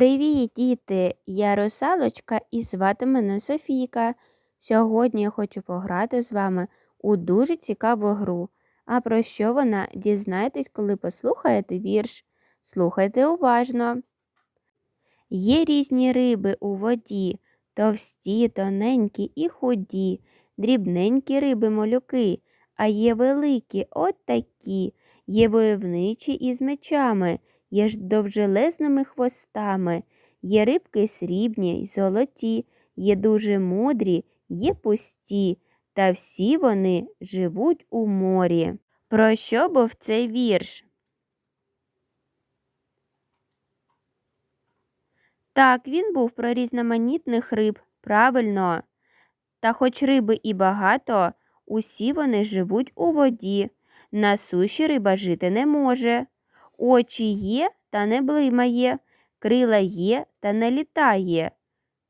Привіт, діти! Я русалочка і звати мене Софійка. Сьогодні я хочу пограти з вами у дуже цікаву гру. А про що вона дізнаєтесь, коли послухаєте вірш. Слухайте уважно. Є різні риби у воді, товсті, тоненькі і худі, дрібненькі риби малюки, а є великі от такі, є войовничі із мечами є ж довжелезними хвостами, є рибки срібні й золоті, є дуже мудрі, є пусті, та всі вони живуть у морі. Про що був цей вірш? Так, він був про різноманітних риб, правильно. Та хоч риби і багато, усі вони живуть у воді. На суші риба жити не може. Очі є, та не блимає, крила є, та не літає.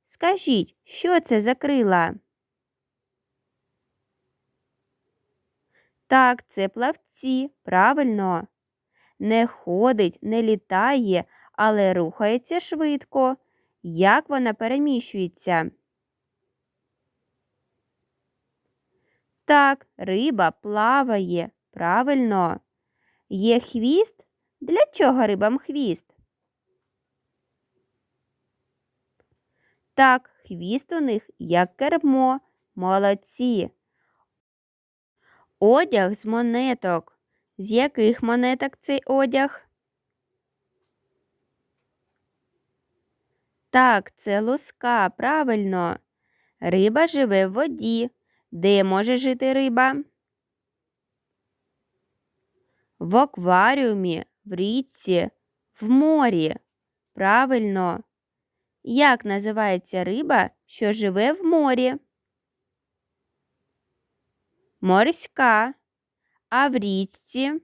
Скажіть, що це за крила? Так, це плавці, правильно. Не ходить, не літає, але рухається швидко. Як вона переміщується? Так, риба плаває, правильно. Є хвіст, для чого рибам хвіст? Так, хвіст у них як кермо. Молодці. Одяг з монеток. З яких монеток цей одяг? Так, це луска, правильно. Риба живе в воді. Де може жити риба? В акваріумі в річці, в морі. Правильно. Як називається риба, що живе в морі? Морська, а в річці,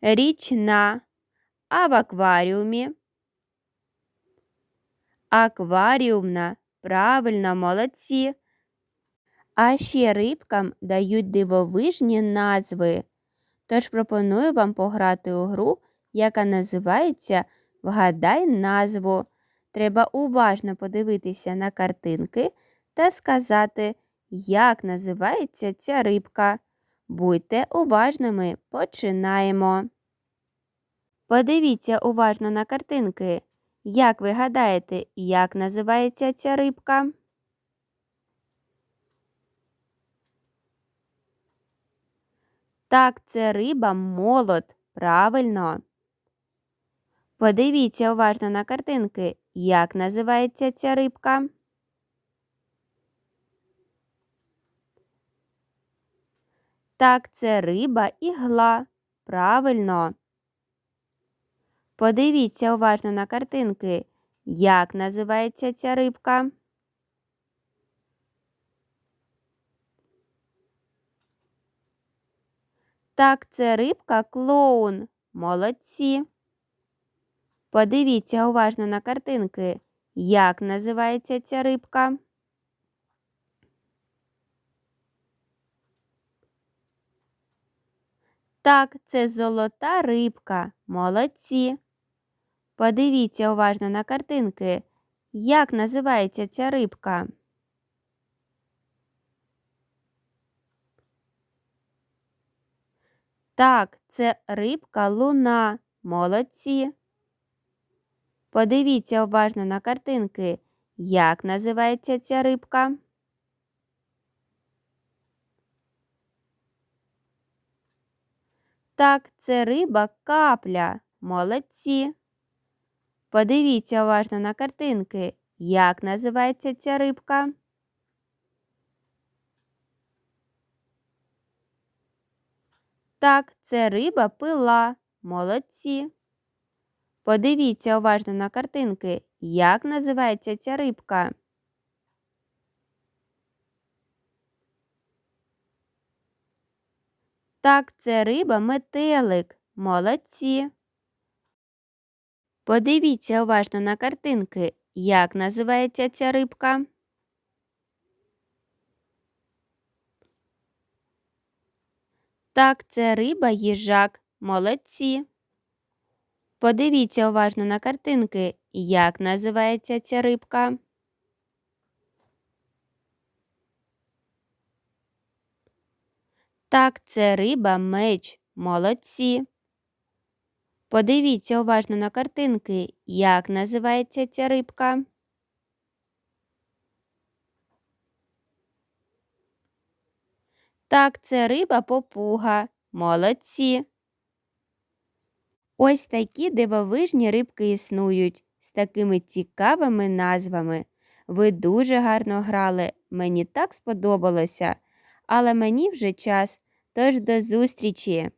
річна, а в акваріумі. Акваріумна, правильно, молодці. А ще рибкам дають дивовижні назви. Тож пропоную вам пограти у гру, яка називається Вгадай назву. Треба уважно подивитися на картинки та сказати, як називається ця рибка. Будьте уважними, починаємо. Подивіться уважно на картинки. Як ви гадаєте, як називається ця рибка? Так, це риба молот. Правильно. Подивіться уважно на картинки. Як називається ця рибка? Так, це риба ігла. Правильно. Подивіться уважно на картинки. Як називається ця рибка? Так, це рибка клоун. Молодці. Подивіться уважно на картинки. Як називається ця рибка? Так, це золота рибка. Молодці. Подивіться уважно на картинки. Як називається ця рибка? Так, це рибка луна. Молодці. Подивіться уважно на картинки. Як називається ця рибка? Так, це риба капля. Молодці. Подивіться уважно на картинки. Як називається ця рибка? Так, це риба пила. Молодці. Подивіться уважно на картинки. Як називається ця рибка? Так, це риба метелик. Молодці. Подивіться уважно на картинки. Як називається ця рибка? Так, це риба їжак. Молодці. Подивіться уважно на картинки, як називається ця рибка. Так, це риба меч. Молодці. Подивіться уважно на картинки, як називається ця рибка. Так, це риба попуга. Молодці. Ось такі дивовижні рибки існують з такими цікавими назвами. Ви дуже гарно грали, мені так сподобалося, але мені вже час, тож до зустрічі!